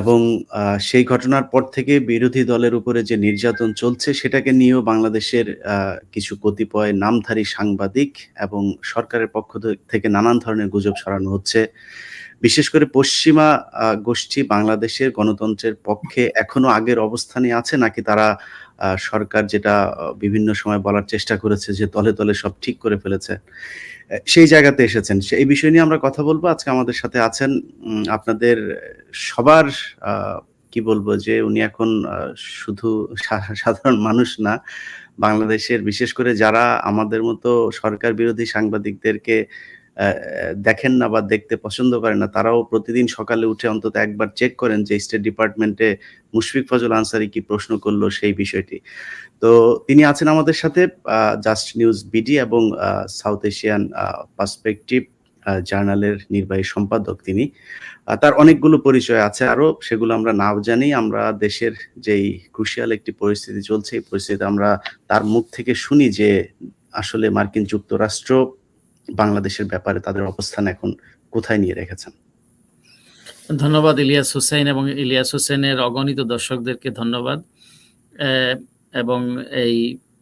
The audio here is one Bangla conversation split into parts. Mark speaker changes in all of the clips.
Speaker 1: এবং সেই ঘটনার পর থেকে বিরোধী দলের উপরে যে নির্যাতন চলছে, সেটাকে নিয়েও বাংলাদেশের কিছু কতিপয় নামধারী সাংবাদিক এবং সরকারের পক্ষ থেকে নানান ধরনের গুজব ছড়ানো হচ্ছে। বিশেষ করে পশ্চিমা গোষ্ঠী বাংলাদেশের গণতন্ত্রের পক্ষে এখনও আগের অবস্থানে আছে, নাকি তারা সরকার যেটা বিভিন্ন সময় বলার চেষ্টা করেছে যে তলে তলে সব ঠিক করে ফেলেছে। সেই জায়গাতে এসেছেন। এই বিষয় নিয়ে আমরা কথা বলব আজকে আমাদের সাথে আছেন আপনাদের সবার কি বলব যে উনি এখন শুধু সাধারণ মানুষ না। বাংলাদেশের বিশেষ করে যারা আমাদের মতো সরকার বিরোধী সাংবাদিকদেরকে দেখেন না বা দেখতে পছন্দ করেন না, তারাও প্রতিদিন সকালে উঠে অন্তত একবার চেক করেন যে স্টেট ডিপার্টমেন্টে মুশফিক ফজল আনসারি কি প্রশ্ন করল সেই বিষয়টি। তো তিনি আছেন আমাদের সাথে জাস্ট নিউজ বিডি এবং সাউথ এশিয়ান পার্সপেক্টিভ জার্নালের নির্বাহী সম্পাদক তিনি। তার অনেকগুলো পরিচয় আছে আরও সেগুলো আমরা নাও জানি। আমরা দেশের যেই ক্রুশিয়াল একটি পরিস্থিতি চলছে, এই পরিস্থিতিতে আমরা তার মুখ থেকে শুনি যে আসলে মার্কিন যুক্তরাষ্ট্র বাংলাদেশের ব্যাপারে তাদের অবস্থান এখন কোথায় নিয়ে রেখেছেন?
Speaker 2: ধন্যবাদ ইলিয়াস হুসাইন এবং ইলিয়াস হুসেনের অগণিত দর্শকদেরকে ধন্যবাদ। এবং এই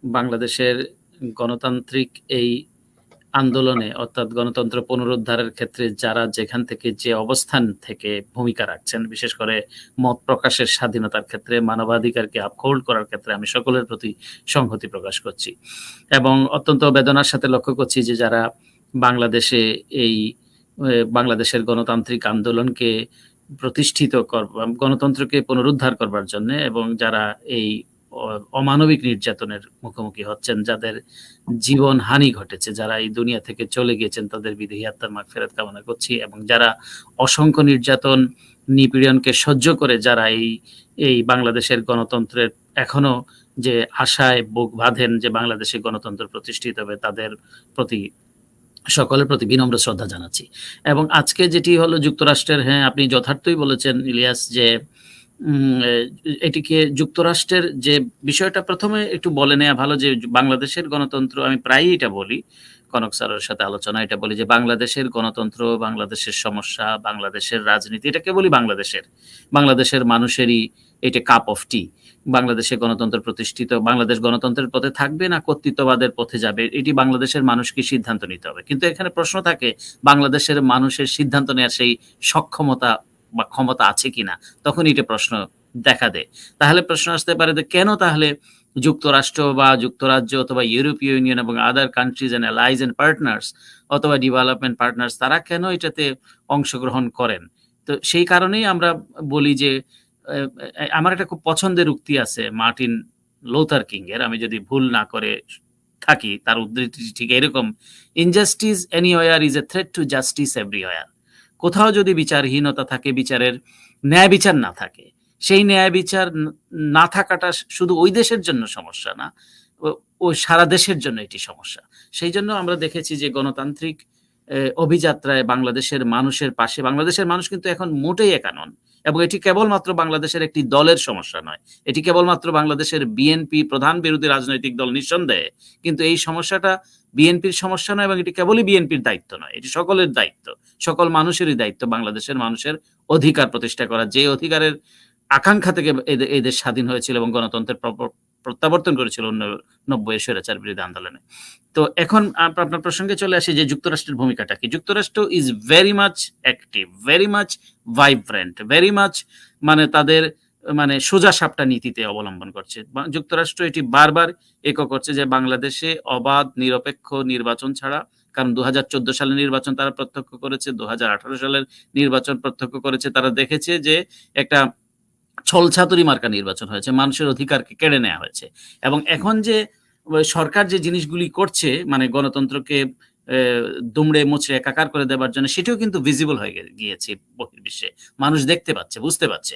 Speaker 2: বাংলাদেশের গণতান্ত্রিক এই আন্দোলনে অর্থাৎ গণতন্ত্র পুনরুদ্ধারের ক্ষেত্রে যারা যেখান থেকে যে অবস্থান থেকে ভূমিকা রাখছেন, বিশেষ করে মত প্রকাশের স্বাধীনতার ক্ষেত্রে মানবাধিকারকে আপহোল্ড করার ক্ষেত্রে আমি সকলের প্রতি সংহতি প্রকাশ করছি। এবং অত্যন্ত বেদনার সাথে লক্ষ্য করছি যে যারা বাংলাদেশে এই বাংলাদেশের গণতান্ত্রিক আন্দোলনকে প্রতিষ্ঠিত করবা গণতন্ত্রকে পুনরুদ্ধার করবার জন্যে এবং যারা এই অমানবিক নির্যাতনের মুখোমুখি হচ্ছেন, যাদের জীবনহানি ঘটেছে, যারা এই দুনিয়া থেকে চলে গিয়েছেন তাদের বিদেহী আত্মার মাগফিরাত কামনা করছি এবং যারা অসংখ্য নির্যাতন, নিপীড়নকে সহ্য করে যারা এই, এই বাংলাদেশের গণতন্ত্রের এখনও যে আশায় বুক বাঁধেন যে বাংলাদেশে গণতন্ত্র প্রতিষ্ঠিত হবে তাদের প্রতি সকলের প্রতি বিনম্র শ্রদ্ধা জানাচ্ছি। এবং আজকে যেটি হলো যুক্তরাষ্ট্রের হ্যাঁ, আপনি যথার্থই বলেছেন ইলিয়াস যে এটিকে যুক্তরাষ্ট্রের যে বিষয়টা প্রথমে একটু বলে নেওয়া ভালো যে বাংলাদেশের গণতন্ত্র আমি প্রায়ই এটা বলি, কনক স্যারের সাথে আলোচনা এটা বলি যে বাংলাদেশের গণতন্ত্র, বাংলাদেশের সমস্যা, বাংলাদেশের রাজনীতি এটা কেবলই বাংলাদেশের। বাংলাদেশের মানুষেরই এটা কাপ অফ টি। বাংলাদেশে গণতন্ত্র প্রতিষ্ঠিত, বাংলাদেশ গণতন্ত্রের পথে থাকবে না কর্তৃত্ববাদের পথে যাবে, এটি বাংলাদেশের মানুষকে সিদ্ধান্ত নিতে হবে। কিন্তু এখানে প্রশ্ন থাকে বাংলাদেশের মানুষের সিদ্ধান্ত নেওয়ার সেই সক্ষমতা বা ক্ষমতা আছে কিনা? তখন এটা প্রশ্ন দেখা দেয়। তাহলে প্রশ্ন আসতে পারে যে কেন তাহলে যুক্তরাষ্ট্র বা যুক্তরাজ্য অথবা ইউরোপীয় ইউনিয়ন এবং other countries and allies and partners অথবা ডেভেলপমেন্ট পার্টনার্স তারা কেন এটাতে অংশগ্রহণ করেন? তো সেই কারণেই আমরা বলি যে আমার একটা খুব পছন্দের উক্তি আছে মার্টিন লুথার কিং এর। আমি যদি ভুল না করে থাকি তার উদ্ধৃতিটি ঠিক এরকম, "injustice anywhere is a threat to justice everywhere" কোথাও যদি বিচারহীনতা থাকে, বিচারের ন্যায় বিচার না থাকে, সেই ন্যায় বিচার না থাকাটা শুধু ওই দেশের জন্য সমস্যা না, ও সারা দেশের জন্য এটি সমস্যা। সেই জন্য আমরা দেখেছি যে গণতান্ত্রিক অভিযাত্রায় বাংলাদেশের মানুষের পাশে বাংলাদেশের মানুষ কিন্তু এখন মোটেই একা নন। এবং এটি কেবলমাত্র বাংলাদেশের একটি দলের সমস্যা নয়। এটি কেবলমাত্র বাংলাদেশের বিএনপি প্রধান বিরোধী রাজনৈতিক দল নিঃসন্দেহে। কিন্তু এই সমস্যাটা বিএনপির সমস্যা নয় এবং এটি কেবলই বিএনপির দায়িত্ব নয়। এটি সকলের দায়িত্ব। সকল মানুষেরই দায়িত্ব বাংলাদেশের মানুষের অধিকার প্রতিষ্ঠা করা। যে অধিকারের আকাঙ্ক্ষা থেকে এদের স্বাধীন হয়েছিল এবং গণতন্ত্রের প্রত্যাবর্তন করেছিল অন্য ৯০ এর স্বৈরাচার বিরোধী আন্দোলনে। তো এখন আপনার প্রসঙ্গে চলে আসি যে যুক্তরাষ্ট্রের ভূমিকাটা কি? যুক্তরাষ্ট্র is very much active, very much vibrant, very much মানে তাদের মানে সোজা সাপটা নীতিতে অবলম্বন করছে। যুক্তরাষ্ট্র এটি বারবার একো করছে যে বাংলাদেশে অবাধ নিরপেক্ষ নির্বাচন ছাড়া কারণ ২০১৪ সালের নির্বাচন তারা প্রত্যক্ষ করেছে, ২০১৮ সালের নির্বাচন প্রত্যক্ষ করেছে। তারা দেখেছে যে একটা ছলছাতুরি মার্কা নির্বাচন হয়েছে। মানুষের অধিকারকে কেড়ে নেওয়া হয়েছে। এবং এখন যে সরকার যে জিনিসগুলি করছে মানে গণতন্ত্রকে দুমড়ে মুচড়ে একাকার করে দেবার জন্য সেটিও কিন্তু ভিজিবল হয়ে গিয়েছে বহির্বিশ্বে। মানুষ দেখতে পাচ্ছে, বুঝতে পারছে।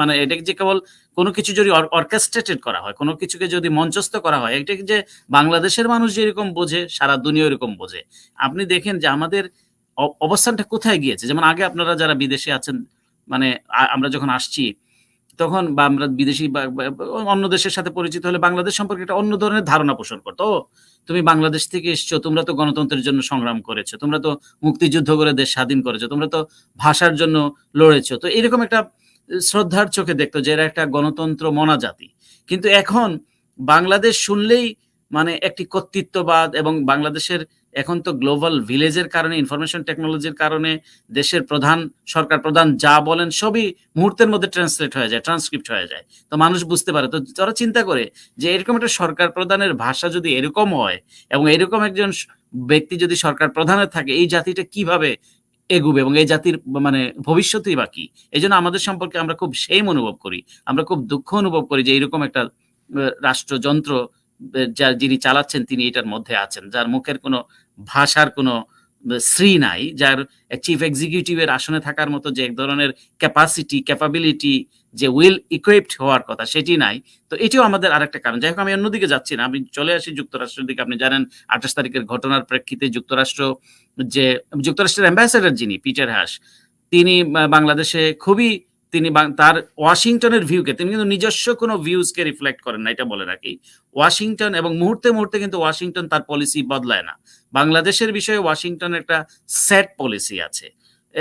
Speaker 2: মানে এটা যে কেবল কোন কিছু যদি অর্কেস্ট্রেটেড করা হয়, কোনো কিছুকে যদি মঞ্চস্থ করা হয়, এটা যে বাংলাদেশের মানুষ যেরকম বোঝে সারা দুনিয়া এরকম বোঝে। আপনি দেখেন যে আমাদের অবস্থানটা কোথায় গিয়েছে? যেমন আগে আপনারা যারা বিদেশে আছেন মানে আমরা যখন আসছি তখন বা আমরা বিদেশি অন্য দেশের সাথে পরিচিত হলে বাংলাদেশ সম্পর্কে একটা অন্য ধরনের ধারণা পোষণ করত। "ও তুমি বাংলাদেশ থেকে এসছো, তোমরা তো গণতন্ত্রের জন্য সংগ্রাম করেছ, তোমরা তো মুক্তিযুদ্ধ করে দেশ স্বাধীন করেছ, তোমরা তো ভাষার জন্য লড়েছো।" তো এরকম একটা শ্রদ্ধার চোখে দেখতো যে এরা একটা গণতন্ত্র মনা জাতি কিন্তু এখন বাংলাদেশ শুনলেই মানে একটি কর্তৃত্ববাদ এবং বাংলাদেশের এখন তো গ্লোবাল ভিলেজের কারণে ইনফরমেশন টেকনোলজির কারণে, দেশের প্রধান সরকার, প্রধান যা বলেন সবই মুহূর্তের মধ্যে ট্রান্সলেট হয়ে যায় ট্রান্সক্রিপ্ট হয়ে যায়। তো মানুষ বুঝতে পারে। তো তারা চিন্তা করে যে এরকম একটা সরকার প্রধানের ভাষা যদি এরকম হয় এবং এরকম একজন ব্যক্তি যদি সরকার প্রধানের থাকে, এই জাতিটা কীভাবে এগুবে এবং এই জাতির মানে ভবিষ্যৎই বাকি এই জন্য আমাদের সম্পর্কে আমরা খুব সেম অনুভব করি। আমরা খুব দুঃখ অনুভব করি যে এরকম একটা রাষ্ট্রযন্ত্র যা যিনি চালাচ্ছেন তিনি এটার মধ্যে আছেন, যার মুখের কোনো ভাষার কোনো শ্রী নাই, যার চিফ এক্সিকিউটিভের আসনে থাকার মতো যে এক ধরনের ক্যাপাসিটি ক্যাপাবিলিটি যে উইল ইকুইপড হওয়ার কথা সেটি নাই। তো এটিও আমাদের আরেকটা কারণ। যাই হোক, আমি অন্যদিকে যাচ্ছি না। আমি চলে আসি যুক্তরাষ্ট্রের দিকে। আপনি জানেন, আঠাশ তারিখের ঘটনার প্রেক্ষিতে যুক্তরাষ্ট্র যে, যুক্তরাষ্ট্রের অ্যাম্বাসেডর যিনি, পিটার হাস তিনি বাংলাদেশে খুবই তিনি তার ওয়াশিংটনের ভিউকে তিনি কিন্তু নিজস্ব কোনো ভিউজকে রিফ্লেক্ট করেন না, এটা বলে রাখি। ওয়াশিংটন এবং মুহূর্তে মুহূর্তে কিন্তু ওয়াশিংটন তার পলিসি বদলায় না। বাংলাদেশের বিষয়ে ওয়াশিংটন একটা সেট পলিসি আছে।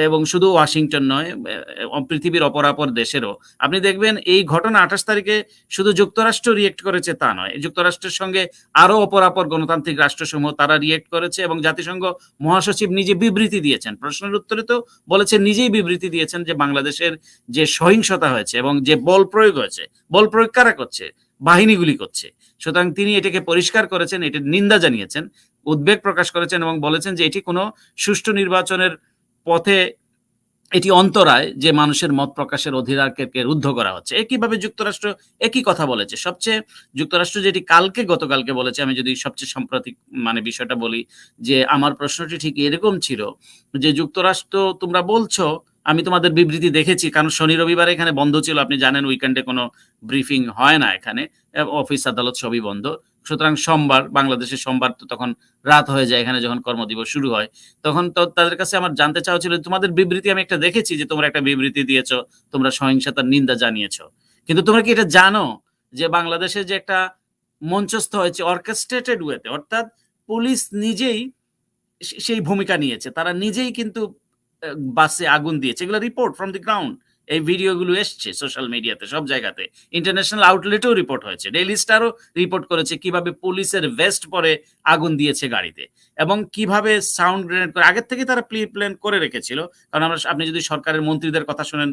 Speaker 2: এবং শুধু ওয়াশিংটন নয় পৃথিবীর অপরাপর দেশেরও। আপনি দেখবেন এই ঘটনা আঠাশ তারিখে শুধু যুক্তরাষ্ট্র রিয়েক্ট করেছে তা নয়, যুক্তরাষ্ট্রের সঙ্গে আরও অপরাপর গণতান্ত্রিক রাষ্ট্রসমূহ তারা রিয়েক্ট করেছে এবং জাতিসংঘ মহাসচিব নিজে বিবৃতি দিয়েছেন। প্রশ্নের উত্তরে তো বলেছেন, নিজেই বিবৃতি দিয়েছেন যে বাংলাদেশের যে সহিংসতা হয়েছে এবং যে বল প্রয়োগ হয়েছে, বল প্রয়োগ কারা করছে? বাহিনীগুলি করছে। সুতরাং তিনি এটাকে পরিষ্কার করেছেন, এটির নিন্দা জানিয়েছেন, উদ্বেগ প্রকাশ করেছেন এবং বলেছেন যে এটি কোনো সুষ্ঠু নির্বাচনের পথে এটি অন্তরায় যে মানুষের মত প্রকাশের অধিকারকে রুদ্ধ করা হচ্ছে। একইভাবে যুক্তরাষ্ট্র একই কথা বলেছে? সবচেয়ে যুক্তরাষ্ট্র যেটি কালকে, গতকালকে বলেছে, আমি যদি সবচেয়ে সাম্প্রতিক মানে বিষয়টা বলি যে আমার প্রশ্নটি ঠিক এরকম ছিল যে, যুক্তরাষ্ট্র, তোমরা বলছো, আমি তোমাদের বিবৃতি দেখেছি, কারণ শনি রবিবার এখানে বন্ধ ছিল, আপনি জানেন উইকেন্ডে কোনো ব্রিফিং হয় না এখানে, অফিস আদালত সবই বন্ধ। সুতরাং সোমবার, বাংলাদেশের সোমবার তো তখন রাত হয়ে যায় এখানে যখন কর্মদিবস শুরু হয়। তখন তো তাদের কাছে আমার জানতে চাওয়া ছিল তোমাদের বিবৃতি আমি একটা দেখেছি যে তোমরা একটা বিবৃতি দিয়েছ, তোমরা সহিংসতার নিন্দা জানিয়েছো। কিন্তু তোমরা কি এটা জানো যে বাংলাদেশে যে একটা মঞ্চস্থ হয়েছে অর্কেস্ট্রেটেড ওয়েতে অর্থাৎ পুলিশ নিজেই সেই ভূমিকা নিয়েছে, তারা নিজেই কিন্তু বাসে আগুন দিয়েছে। এগুলো রিপোর্ট ফ্রম দি গ্রাউন্ড এই ভিডিওগুলো এসছে সোশ্যাল মিডিয়াতে সব জায়গাতে। ইন্টারন্যাশনাল আউটলেটেও রিপোর্ট হয়েছে। ডেইলি স্টারও রিপোর্ট করেছে কীভাবে পুলিশের ভেস্ট পরে আগুন দিয়েছে গাড়িতে এবং কীভাবে সাউন্ড গ্রেনেড করে আগের থেকে তারা প্রি প্ল্যান করে রেখেছিল। কারণ আমরা আপনি যদি সরকারের মন্ত্রীদের কথা শুনেন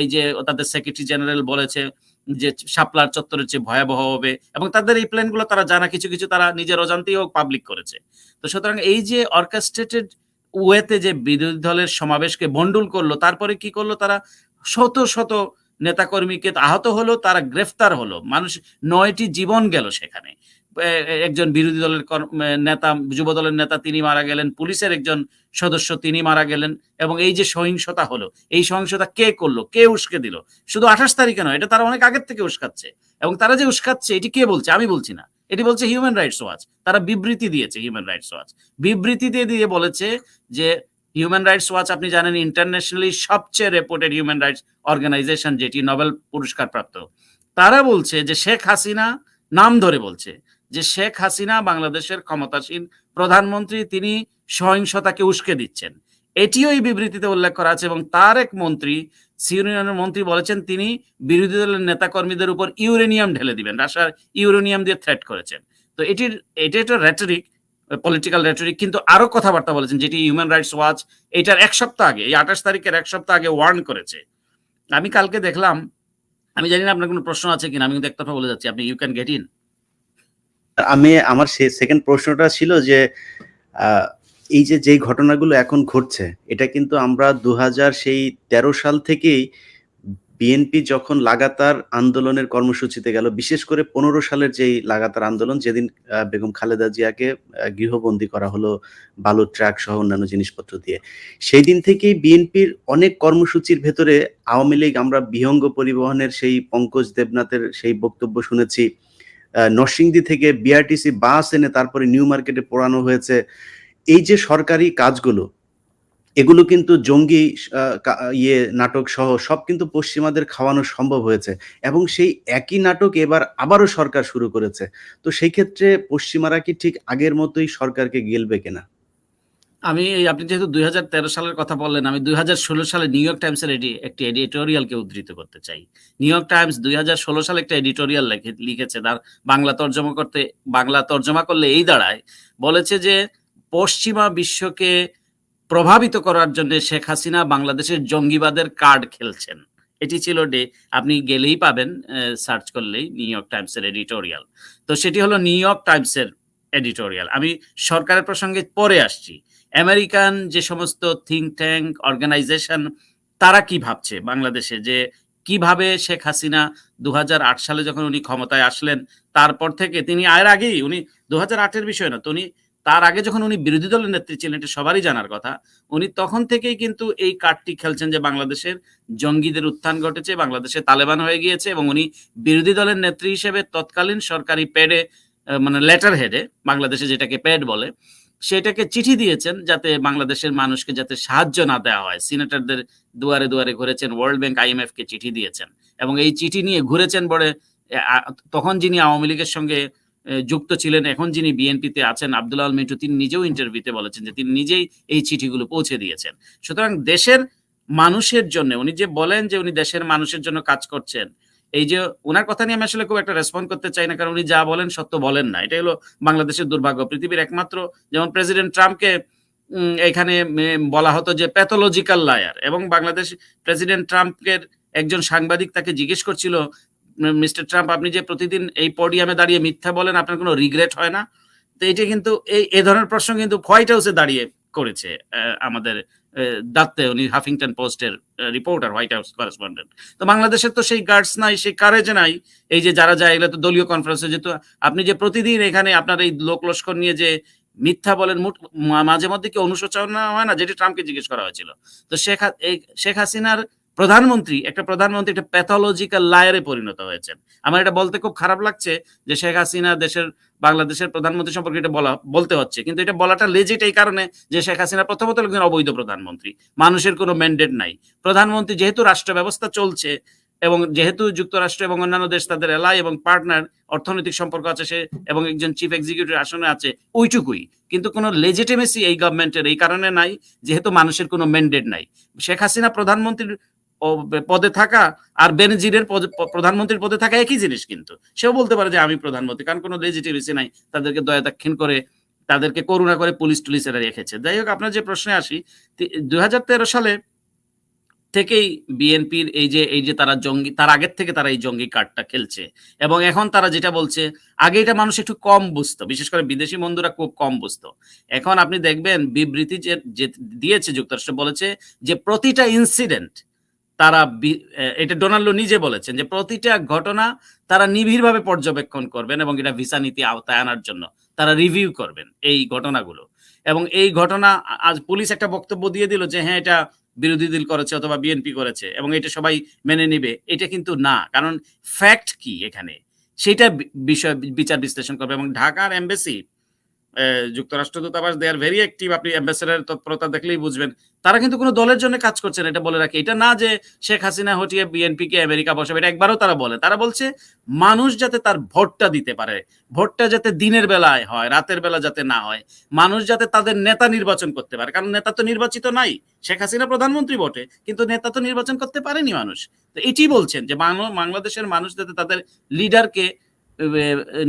Speaker 2: এই যে তাদের সেক্রেটারি জেনারেল বলেছে যে শাপলার চত্বরের চেয়ে ভয়াবহ হবে এবং তাদের এই প্ল্যানগুলো তারা জানা, কিছু কিছু তারা নিজের অজান্তেই হোক পাবলিক করেছে। তো সুতরাং এই যে অর্কেস্ট্রেটেড ওয়েতে যে বিরোধী দলের সমাবেশকে বন্ডুল করল, তারপরে কি করল তারা? শত শত নেতাকর্মীকে আহত হলো, তারা গ্রেফতার হলো। মানুষ নয়টি জীবন গেল সেখানে। একজন বিরোধী দলের নেতা, যুব দলের নেতা তিনি মারা গেলেন, পুলিশের একজন সদস্য তিনি মারা গেলেন, এবং এই যে সহিংসতা হলো, এই সহিংসতা কে করল, কে উস্কে দিল? শুধু আঠাশ তারিখে নয়, এটা তারা অনেক আগের থেকে উস্কাচ্ছে। এবং তারা যে উস্কাচ্ছে, এটি কে বলছে? আমি বলছি না। এটি বলছে হিউম্যান রাইটস ওয়াচ তারা বিবৃতি দিয়েছে হিউম্যান রাইটস ওয়াচ বিবৃতি দিয়ে দিয়ে বলেছে যে হিউম্যান রাইটস ওয়াচ আপনি জানেন ইন্টারন্যাশনালি সবচেয়ে রেপুটেড হিউম্যান রাইটস অর্গানাইজেশন যেটি নোবেল পুরস্কার প্রাপ্ত তারা বলছে যে শেখ হাসিনা, নাম ধরে বলছে যে শেখ হাসিনা বাংলাদেশের ক্ষমতাসীন প্রধানমন্ত্রী, তিনি সহিংসতাকে উস্কে দিচ্ছেন। এটিও এই বিবৃতিতে উল্লেখ করা আছে এবং তার এক মন্ত্রী সিউনিয়নের মন্ত্রী বলেছেন, তিনি বিরোধী দলের নেতাকর্মীদের উপর ইউরেনিয়াম ঢেলে দিবেন, রাশিয়ার ইউরেনিয়াম দিয়ে থ্রেট করেছেন। তো এটির, এটা একটা রেটরিক পলিটিক্যাল রেটরিক কিন্তু আরও কথাবার্তা বলেছেন, যেটি হিউম্যান রাইটস ওয়াচ এটার এক সপ্তাহ আগে, এই আঠাশ তারিখের এক সপ্তাহ আগে ওয়ার্ন করেছে। আমি কালকে দেখলাম, আমি জানি না আপনার কোনো প্রশ্ন আছে কিনা, আমি কিন্তু একটা বলে যাচ্ছি, আপনি ইউ ক্যান গেট ইন
Speaker 1: আমি আমার সেকেন্ড প্রশ্নটা ছিল যে এই যে যেই ঘটনাগুলো এখন ঘটছে, এটা কিন্তু আমরা দু হাজার সেই তেরো সাল থেকেই বিএনপি যখন লাগাতার আন্দোলনের কর্মসূচিতে গেল, বিশেষ করে পনেরো সালের যেই লাগাতার আন্দোলন, যেদিন বেগম খালেদা জিয়াকে গৃহবন্দী করা হলো বালুর ট্রাক সহ অন্যান্য জিনিসপত্র দিয়ে, সেই দিন থেকেই বিএনপির অনেক কর্মসূচির ভেতরে আওয়ামী লীগ, আমরা বিহঙ্গ পরিবহনের সেই পঙ্কজ দেবনাথের সেই বক্তব্য শুনেছি নরসিংদী থেকে বিআরটিসি বাস এনে তারপরে নিউ মার্কেটে পোড়ানো হয়েছে, এই যে সরকারি কাজগুলো এগুলো কিন্তু জঙ্গি ইয়ে নাটক সহ সব কিন্তু পশ্চিমাদের খাওয়ানো সম্ভব হয়েছে এবং সেই একই নাটক এবার আবারও সরকার শুরু করেছে তো সেই ক্ষেত্রে পশ্চিমারা কি ঠিক আগের মতোই সরকারকে গেলবে কিনা
Speaker 2: আমি আপনি যেহেতু ২০১৩ সালের কথা বললেন, আমি ২০১৬ সালে নিউ ইয়র্ক টাইমসের এডি একটি এডিটোরিয়ালকে উদ্ধৃত করতে চাই। নিউ ইয়র্ক টাইমস ২০১৬ সালে একটা এডিটোরিয়াল লেখে লিখেছে তার বাংলা তর্জমা করতে বাংলা তর্জমা করলে এই দাঁড়ায়, বলেছে যে পশ্চিমা বিশ্বকে প্রভাবিত করার জন্য শেখ হাসিনা বাংলাদেশের জঙ্গিবাদের কার্ড খেলছেন। এটি ছিল ডে আপনি গেলেই পাবেন সার্চ করলেই নিউ ইয়র্ক টাইমসের এডিটোরিয়াল। তো সেটি হলো নিউ ইয়র্ক টাইমসের এডিটোরিয়াল। আমি সরকারের প্রসঙ্গে পরে আসছি। আমেরিকান যে সমস্ত থিঙ্ক ট্যাঙ্ক, অর্গানাইজেশন তারা কি ভাবছে বাংলাদেশে যে কীভাবে শেখ হাসিনা ২০০৮ সালে যখন উনি ক্ষমতায় আসলেন, তারপর থেকে তিনি আয়ের আগেই উনি ২০০৮ এর বিষয় না। তো উনি তার আগে যখন উনি বিরোধী দলের নেত্রী ছিলেন এটা সবারই জানার কথা। উনি তখন থেকেই কিন্তু এই কার্ডটি খেলছেন যে বাংলাদেশের জঙ্গিদের উত্থান ঘটেছে, বাংলাদেশে তালেবান হয়ে গিয়েছে এবং উনি বিরোধী দলের নেত্রী হিসেবে তৎকালীন সরকারি প্যাডে মানে লেটার হেডে বাংলাদেশে যেটাকে প্যাড বলে, সেটাকে চিঠি দিয়েছেন যাতে বাংলাদেশের মানুষকে যাতে সাহায্য না দেওয়া হয়। সিনেটরদের দুয়ারে, দুয়ারে ঘুরেছেন, ওয়ার্ল্ড ব্যাংক, আইএমএফ কে চিঠি দিয়েছেন এবং এই চিঠি নিয়ে ঘুরেছেন বলে তখন যিনি আওয়ামী লীগের সঙ্গে যুক্ত ছিলেন, এখন যিনি বিএনপিতে আছেন আব্দুল আল মিন্টু তিনি নিজেও ইন্টারভিউতে বলেছেন যে তিনি নিজেই এই চিঠিগুলো পৌঁছে দিয়েছেন। সুতরাং দেশের মানুষের জন্য উনি যে বলেন যে উনি দেশের মানুষের জন্য কাজ করছেন, এই যে উনার কথা নিয়ে আমি আসলে খুব একটা রেসপন্ড করতে চাই না। কারণ উনি যা বলেন সত্য বলেন না। এটাই হলো বাংলাদেশের দুর্ভাগ্য। পৃথিবীর একমাত্র যেমন প্রেসিডেন্ট ট্রাম্পকে এখানে বলা হতো যে প্যাথোলজিক্যাল লায়ার এবং বাংলাদেশ প্রেসিডেন্ট ট্রাম্পের একজন সাংবাদিক তাকে জিজ্ঞেস করছিল, মিস্টার ট্রাম্প আপনি যে প্রতিদিন এই পোডিয়ামে দাঁড়িয়ে মিথ্যা বলেন আপনার কোনো রিগ্রেট হয় না? তো এটা কিন্তু এই এ ধরনের প্রশ্ন কিন্তু হোয়াইট হাউসে দাঁড়িয়ে করেছে আমাদের দাত্তে উনি হাফিংটন পোস্টের রিপোর্টার, হোয়াইট হাউস করেসপন্ডেন্ট। তো বাংলাদেশের তো সেই গার্ডস নাই, সেই কারেজ নাই। এই যে যারা যায় এগুলা তো দলীয় কনফারেন্সে যেহেতু আপনি যে প্রতিদিন এখানে আপনার এই লোক লস্কর নিয়ে যে মিথ্যা বলেন মুট মা মাঝে মধ্যে কি অনুশোচনা হয় না? যেটি ট্রাম্পকে জিজ্ঞেস করা হয়েছিল। তো শেখ শেখ হাসিনার প্রধানমন্ত্রী, একটা প্রধানমন্ত্রী একটা প্যাথোলজিক্যাল লায়ার পরিণত হয়েছেন। আমার এটা বলতে খুব খারাপ লাগছে যে শেখ হাসিনা দেশের বাংলাদেশের প্রধানমন্ত্রী সম্পর্কে এটা বলা বলতে হচ্ছে। কিন্তু এটা বলাটা লেজিট এই কারণে যে শেখ হাসিনা প্রথমত একজন অবৈধ প্রধানমন্ত্রী। মানুষের কোনো ম্যান্ডেট নাই। প্রধানমন্ত্রী যেহেতু রাষ্ট্র ব্যবস্থা চলছে এবং যেহেতু যুক্তরাষ্ট্র এবং অন্যান্য দেশ তাদের এলাই এবং পার্টনার অর্থনৈতিক সম্পর্ক আছে সে এবং একজন চিফ এক্সিকিউটিভ আসনে আছে ওইটুকুই। কিন্তু কোনো লেজিটিমেসি এই গভর্নমেন্টের এই কারণে নাই যেহেতু মানুষের কোনো ম্যান্ডেট নাই। শেখ হাসিনা প্রধানমন্ত্রীর পদে থাকা আর বেনজিরের প্রধানমন্ত্রীর পদে থাকা একই জিনিস কিন্তু। সেও বলতে পারে যে আমি প্রধানমন্ত্রী। কারণ কোনো লেজিটিমেসি নাই। তাদেরকে দয়া দাক্ষিণ করে তাদেরকে করুণা করে পুলিশ-টুলিশ এরা রেখেছে। যাই হোক আপনার যে প্রশ্নে আসি, ২০১৩ সালে থেকেই বিএনপির এই যে এই যে তারা জঙ্গি তার আগের থেকে তারা এই জঙ্গি কার্ডটা খেলছে এবং এখন তারা যেটা বলছে আগে এটা মানুষ একটু কম বুঝতো। বিশেষ করে বিদেশি বন্ধুরা খুব কম বুঝতো। এখন আপনি দেখবেন বিবৃতি যে দিয়েছে যুক্তরাষ্ট্র বলেছে যে প্রতিটা ইনসিডেন্ট তারা এটা ডোনাল্ডো নিজে বলেছেন যে প্রতিটা ঘটনা তারা নিবিড়ভাবে পর্যবেক্ষণ করবেন এবং এটা ভিসা নীতি আওতায় আনার জন্য তারা রিভিউ করবেন এই ঘটনাগুলো। এবং এই ঘটনা আজ পুলিশ একটা বক্তব্য দিয়ে দিল যে হ্যাঁ, এটা বিরোধী দল করেছে অথবা বিএনপি করেছে এবং এটা সবাই মেনে নিবে। এটা কিন্তু না। কারণ ফ্যাক্ট কি এখানে? সেটা বিষয় বিচার বিশ্লেষণ করবে এবং ঢাকার এমবাসি যুক্তরাষ্ট্র দূতাবাস দে আর ভেরি অ্যাক্টিভ আপনি অ্যাম্বাসেডর তৎপরতা দেখলেই বুঝবেন। তারা কিন্তু কোনো দলের জন্য কাজ করছে না এটা বলে রাখি। এটা না যে শেখ হাসিনা হটিয়ে বিএনপিকে আমেরিকা বসাবে এটা একবারও তারা বলে। তারা বলছে মানুষ যাতে তার ভোটটা দিতে পারে। ভোটটা যাতে দিনের বেলায় হয়, রাতের বেলা যাতে না হয়। মানুষ যাতে তাদের নেতা নির্বাচন করতে পারে। কারণ নেতা তো নির্বাচিত নাই। শেখ হাসিনা প্রধানমন্ত্রী বটে। কিন্তু নেতা তো নির্বাচন করতে পারেনি মানুষ। তো এটিই বলছেন যে বাংলাদেশের মানুষ যাতে তাদের লিডারকে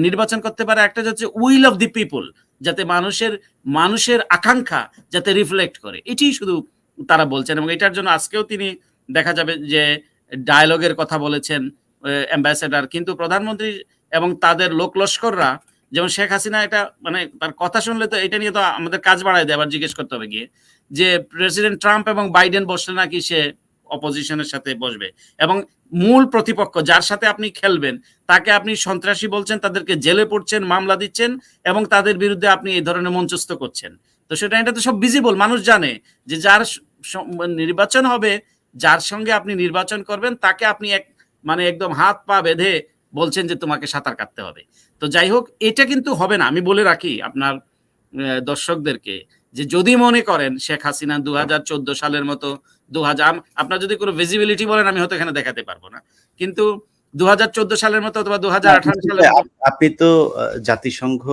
Speaker 2: নির্বাচন করতে পারে একটা হচ্ছে উইল অফ দি পিপল যাতে মানুষের মানুষের আকাঙ্ক্ষা যাতে রিফ্লেক্ট করে। এটিই শুধু তারা বলছেন এবং এটার জন্য আজকেও তিনি দেখা যাবে যে ডায়ালগের কথা বলেছেন অ্যাম্বাসেডর কিন্তু প্রধানমন্ত্রী এবং তাদের লোক লস্কররা, যেমন শেখ হাসিনা এটা মানে তার কথা শুনলে তো এটা নিয়ে তো আমাদের কাজ বাড়ায় দেয়, আবার জিজ্ঞেস করতে হবে গিয়ে। যে প্রেসিডেন্ট ট্রাম্প এবং বাইডেন বসলে নাকি সে অপোজিশনের সাথে বসবে এবং মূল প্রতিপক্ষ যার সাথে আপনি খেলবেন তাকে আপনি সন্ত্রাসী বলছেন, তাদেরকে জেলে পড়ছেন মামলা দিচ্ছেন এবং তাদের বিরুদ্ধে আপনি এই ধরনের মঞ্চস্থ করছেন। তো সেটা এটা তো সব ভিজিবল মানুষ জানে যে যার স নির্বাচন হবে, যার সঙ্গে আপনি নির্বাচন করবেন তাকে আপনি এক মানে একদম হাত পা বেঁধে বলছেন যে তোমাকে সাঁতার কাটতে হবে। তো যাই হোক এটা কিন্তু হবে না। আমি বলে রাখি আপনার দর্শকদেরকে যে যদি মনে করেন শেখ হাসিনা ২০১৪ সালের মতো দু হাজার আপনার যদি কোনো ভিজিবিলিটি বলেন আমি হয়তো এখানে দেখাতে পারব না। কিন্তু ২০১৪ সালের মতো অথবা
Speaker 1: দু
Speaker 2: হাজার
Speaker 1: আঠারো
Speaker 2: সালে
Speaker 1: আপনি তো জাতিসংঘ